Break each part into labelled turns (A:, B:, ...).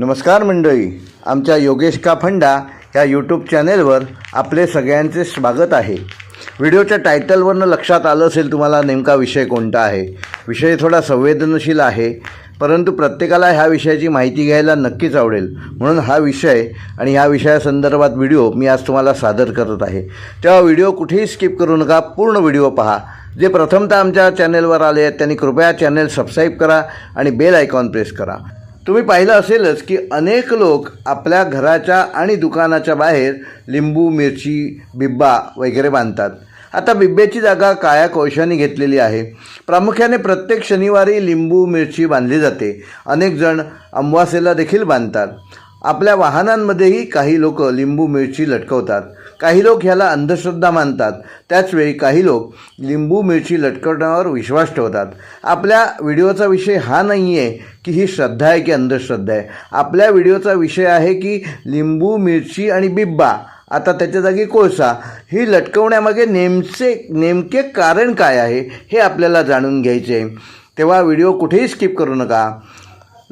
A: नमस्कार मंडळी. आमच्या योगेश का फंडा ह्या यूट्यूब चॅनेलवर आपले सगळ्यांचे स्वागत आहे. व्हिडिओच्या टायटलवरनं लक्षात आलं असेल तुम्हाला नेमका विषय कोणता आहे. विषय थोडा संवेदनशील आहे परंतु प्रत्येकाला ह्या विषयाची माहिती घ्यायला नक्कीच आवडेल. म्हणून हा विषय आणि ह्या विषयासंदर्भात व्हिडिओ मी आज तुम्हाला सादर करत आहे. तेव्हा व्हिडिओ कुठेही स्किप करू नका पूर्ण व्हिडिओ पहा. जे प्रथमतः आमच्या चॅनेलवर आले आहेत त्यांनी कृपया चॅनेल सबस्क्राईब करा आणि बेल आयकॉन प्रेस करा. तुम्ही पाहिलं असेलच की अनेक लोक आपल्या घराच्या आणि दुकानाच्या बाहेर लिंबू मिरची बिब्बा वगैरे बांधतात. आता बिब्ब्याची जागा काळ्या कोळशाने घेतलेली आहे. प्रामुख्याने प्रत्येक शनिवारी लिंबू मिरची बांधली जाते. अनेक जण अमवासेला देखील बांधतात. आपल्या वाहनांमध्येही काही लोक लिंबू मिरची लटकवतात. काही लोक ह्याला अंधश्रद्धा मानतात. त्याचवेळी काही लोक लिंबू मिरची लटकवण्यावर विश्वास ठेवतात. आपल्या व्हिडिओचा विषय हा नाही आहे की ही श्रद्धा आहे की अंधश्रद्धा आहे. आपल्या व्हिडिओचा विषय आहे की लिंबू मिरची आणि बिब्बा. आता त्याच्या जागी कोळसा. ही लटकवण्यामागे नेमचे नेमके कारण काय आहे हे आपल्याला जाणून घ्यायचे आहे. तेव्हा व्हिडिओ कुठेही स्किप करू नका.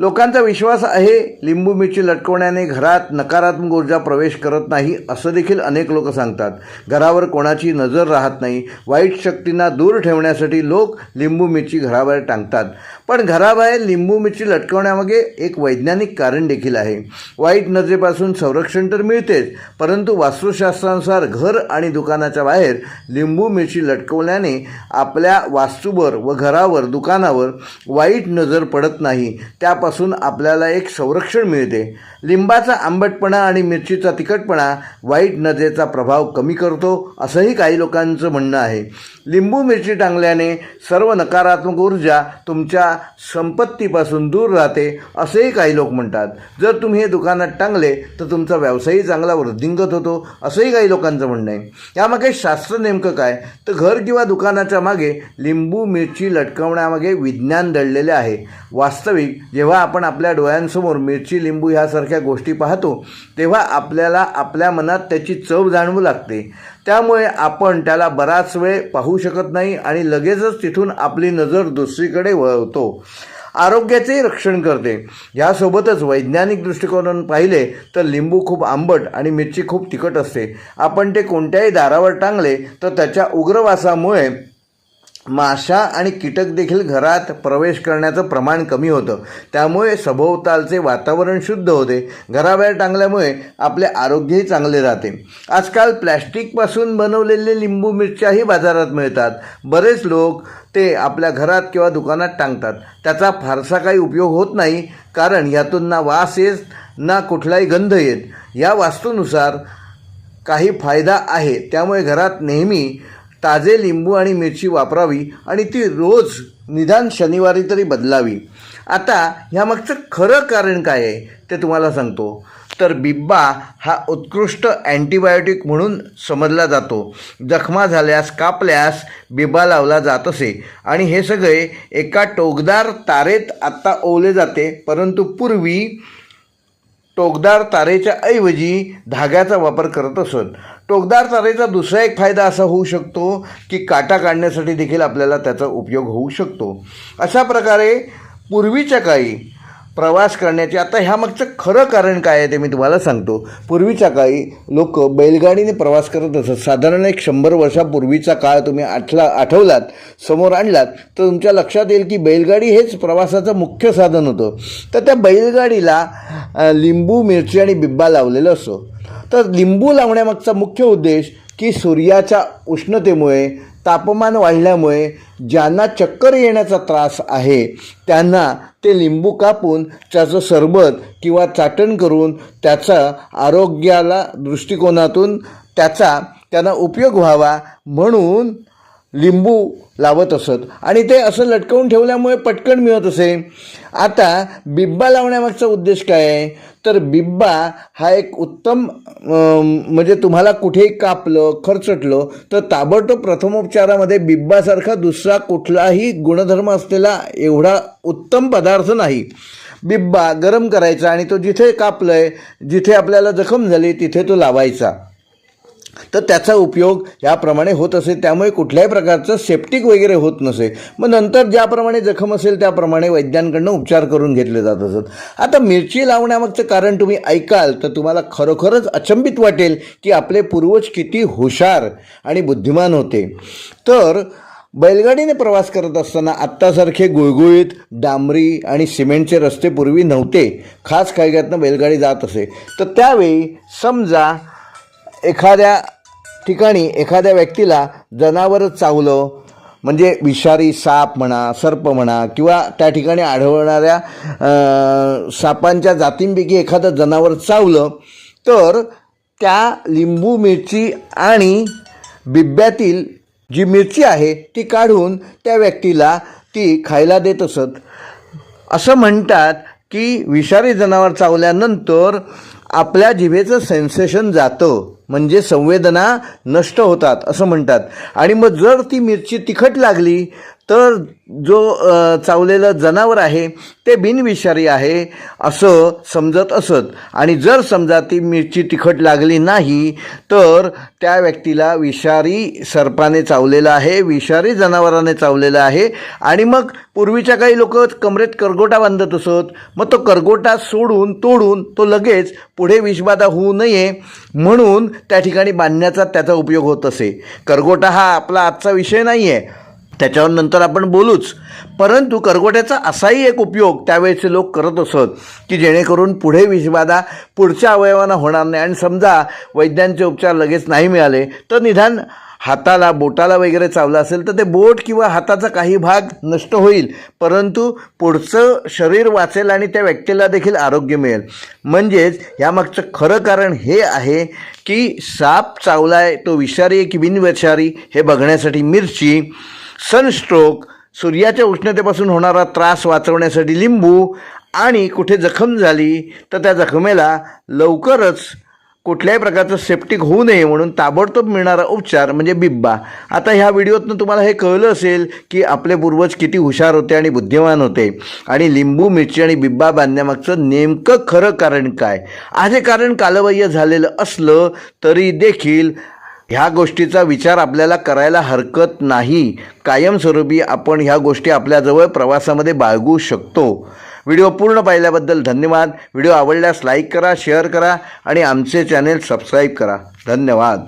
A: लोकांचा विश्वास आहे लिंबू मिरची लटकवण्याने घरात नकारात्मक ऊर्जा प्रवेश करत नाही असं देखील अनेक लोक सांगतात. घरावर कोणाची नजर राहत नाही. वाईट शक्तींना दूर ठेवण्यासाठी लोक लिंबू मिरची घराबाहेर टांगतात. पण घराबाहेर लिंबू मिरची लटकवण्यामागे एक वैज्ञानिक कारण देखील आहे. वाईट नजरेपासून संरक्षण तर मिळतेच परंतु वास्तुशास्त्रानुसार घर आणि दुकानाच्या बाहेर लिंबू मिरची लटकवल्याने आपल्या वास्तूवर व घरावर दुकानावर वाईट नजर पडत नाही. त्यापासून आपल्याला एक संरक्षण मिळते. लिंबाचा आंबटपणा आणि मिरचीचा तिखटपणा वाईट नजरेचा प्रभाव कमी करतो असंही काही लोकांचं म्हणणं आहे. लिंबू मिरची टांगल्याने सर्व नकारात्मक ऊर्जा तुमच्या संपत्तीपासून दूर राहते असेही काही लोक म्हणतात. जर तुम्ही हे दुकानात टांगले तर तुमचा व्यवसायही चांगला वृद्धिंगत होतो असंही काही लोकांचं म्हणणं आहे. यामागे शास्त्र नेमकं काय? तर घर किंवा दुकानाच्या मागे लिंबू मिरची लटकवण्यामागे विज्ञान दडलेले आहे. वास्तविक जेव्हा आपण आपल्या डोळ्यांसमोर मिरची लिंबू ह्यासारख्या गोष्टी पाहतो तेव्हा आपल्याला आपल्या मनात त्याची चव जाणवू लागते. त्यामुळे आपण त्याला बराच वेळ पाहू शकत नाही आणि लगेचच तिथून आपली नजर दुसरीकडे वळवतो. आरोग्याचेही रक्षण करते. यासोबतच वैज्ञानिक दृष्टिकोनातून पाहिले तर लिंबू खूप आंबट आणि मिरची खूप तिखट असते. आपण ते कोणत्याही दारावर टांगले तर त्याच्या उग्रवासामुळे माशा आणि कीटक देखील घरात प्रवेश करण्याचं प्रमाण कमी होतं. त्यामुळे सभोवतालचे वातावरण शुद्ध होते. घराबाहेर टांगल्यामुळे आपले आरोग्यही चांगले राहते. आजकाल प्लॅस्टिकपासून बनवलेले लिंबू मिरच्याही बाजारात मिळतात. बरेच लोक ते आपल्या घरात किंवा दुकानात टांगतात. त्याचा फारसा काही उपयोग होत नाही कारण यातून ना वास येत ना कुठलाही गंध येत. या वास्तूनुसार काही फायदा आहे. त्यामुळे घरात नेहमी ताजे लिंबू आणि मिरची वापरावी आणि ती रोज निदान शनिवारी तरी बदलावी. आता ह्यामागचं खरं कारण काय आहे ते तुम्हाला सांगतो. तर बिब्बा हा उत्कृष्ट अँटीबायोटिक म्हणून समजला जातो. जखमा झाल्यास कापल्यास बिब्बा लावला जात असे. आणि हे सगळे एका टोकदार तारेत आत्ता ओवले जाते. परंतु पूर्वी टोकदार तारेच्या ऐवजी धाग्याचा वापर करत असत टोकदार तारेचा दुसरा एक फायदा असा होऊ शकतो की काटा काढण्यासाठी देखील आपल्याला त्याचा उपयोग होऊ शकतो. अशा प्रकारे पूर्वीच्या काळी प्रवास करण्याचे. आता ह्यामागचं खरं कारण काय आहे ते मी तुम्हाला सांगतो. पूर्वीच्या काळी लोक बैलगाडीने प्रवास करत असत. साधारण एक शंभर वर्षापूर्वीचा काळ तुम्ही आठला आठवलात समोर आणलात तर तुमच्या लक्षात येईल की बैलगाडी हेच प्रवासाचं मुख्य साधन होतं. तर त्या बैलगाडीला लिंबू मिरची आणि बिब्बा लावलेलं असतो. तर लिंबू लावण्यामागचा मुख्य उद्देश की सूर्याच्या उष्णतेमुळे तापमान वाढल्यामुळे ज्यांना चक्कर येण्याचा त्रास आहे त्यांना ते लिंबू कापून त्याचं सरबत किंवा चाटण करून त्याचा आरोग्याला दृष्टिकोनातून त्याचा त्यांना उपयोग व्हावा म्हणून लिंबू लावत असत. आणि ते असं लटकवून ठेवल्यामुळे पटकन मिळत असे. आता बिब्बा लावण्यामागचा उद्देश काय आहे? तर बिब्बा हा एक उत्तम म्हणजे तुम्हाला कुठेही कापलं खरचटलं तर ताबडतोब प्रथमोपचारामध्ये बिब्बासारखा दुसरा कुठलाही गुणधर्म असलेला एवढा उत्तम पदार्थ नाही. बिब्बा गरम करायचा आणि तो जिथे कापलं आहे जिथे आपल्याला जखम झाली तिथे तो लावायचा. तर त्याचा उपयोग याप्रमाणे होत असे. त्यामुळे कुठल्याही प्रकारचं सेप्टिक वगैरे होत नसे. मग नंतर ज्याप्रमाणे जखम असेल त्याप्रमाणे वैद्यांकडनं उपचार करून घेतले जात असत. आता मिरची लावण्यामागचं कारण तुम्ही ऐकाल तर तुम्हाला खरोखरच अचंबित वाटेल की आपले पूर्वज किती हुशार आणि बुद्धिमान होते. तर बैलगाडीने प्रवास करत असताना आत्तासारखे गुळगुळीत डांबरी आणि सिमेंटचे रस्ते पूर्वी नव्हते. खास कायद्यातनं बैलगाडी जात असे. तर त्यावेळी समजा एखाद्या ठिकाणी एखाद्या व्यक्तीला जनावर चावलं म्हणजे विषारी साप म्हणा सर्प म्हणा किंवा त्या ठिकाणी आढळणाऱ्या सापांच्या जातींपैकी एखादं जनावर चावलं तर त्या लिंबू मिरची आणि बिब्यातील जी मिरची आहे ती काढून त्या व्यक्तीला ती खायला देत असत. असं म्हणतात की विषारी जनावर चावल्यानंतर आपल्या जिभेचं सेन्सेशन जातं. म्हणजे संवेदना नष्ट होतात असं म्हणतात. आणि मग जर ती मिरची तिखट लागली तर जो चावलेलं जनावर आहे ते बिनविषारी आहे असं समजत असत. आणि जर समजा ती मिरची तिखट लागली नाही तर त्या व्यक्तीला विषारी सर्पाने चावलेलं आहे विषारी जनावराने चावलेलं आहे. आणि मग पूर्वीच्या काही लोक कमरेत करगोटा बांधत असत. मग तो करगोटा सोडून तोडून तो लगेच पुढे विषबाधा होऊ नये म्हणून त्या ठिकाणी बांधण्याचा त्याचा उपयोग होत असे. करगोटा हा आपला आजचा विषय नाही आहे त्याच्यावर नंतर आपण बोलूच. परंतु करगोट्याचा असाही एक उपयोग त्यावेळेचे लोक करत असत की जेणेकरून पुढे विषबाधा पुढच्या अवयवांना होणार नाही. आणि समजा वैद्यांचे उपचार लगेच नाही मिळाले तर निदान हाताला बोटाला वगैरे चावलं असेल तर ते बोट किंवा हाताचा काही भाग नष्ट होईल. परंतु पुढचं शरीर वाचेल आणि त्या व्यक्तीला देखील आरोग्य मिळेल. म्हणजेच यामागचं खरं कारण हे आहे की साप चावला आहे तो विषारी आहे की बिनविषारी हे बघण्यासाठी मिरची सनस्ट्रोक सूर्याच्या उष्णतेपासून होणारा त्रास वाचवण्यासाठी लिंबू आणि कुठे जखम झाली तर त्या जखमेला लवकरच कुठल्याही प्रकारचं सेप्टिक होऊ नये म्हणून ताबडतोब मिळणारा उपचार म्हणजे बिब्बा. आता ह्या व्हिडिओतनं तुम्हाला हे कळलं असेल की आपले पूर्वज किती हुशार होते आणि बुद्धिमान होते. आणि लिंबू मिरची आणि बिब्बा बांधण्यामागचं नेमकं खरं कारण काय? आज हे कारण कालबाह्य झालेलं असलं तरी देखील ह्या गोष्टीचा विचार आपल्याला करायला हरकत नाही. कायमस्वरूपी आपण ह्या गोष्टी आपल्याजवळ प्रवासामध्ये बाळगू शकतो. व्हिडिओ पूर्ण पाहिल्याबद्दल धन्यवाद. व्हिडिओ आवडल्यास लाईक करा शेअर करा आणि आमचे चॅनेल सबस्क्राईब करा. धन्यवाद.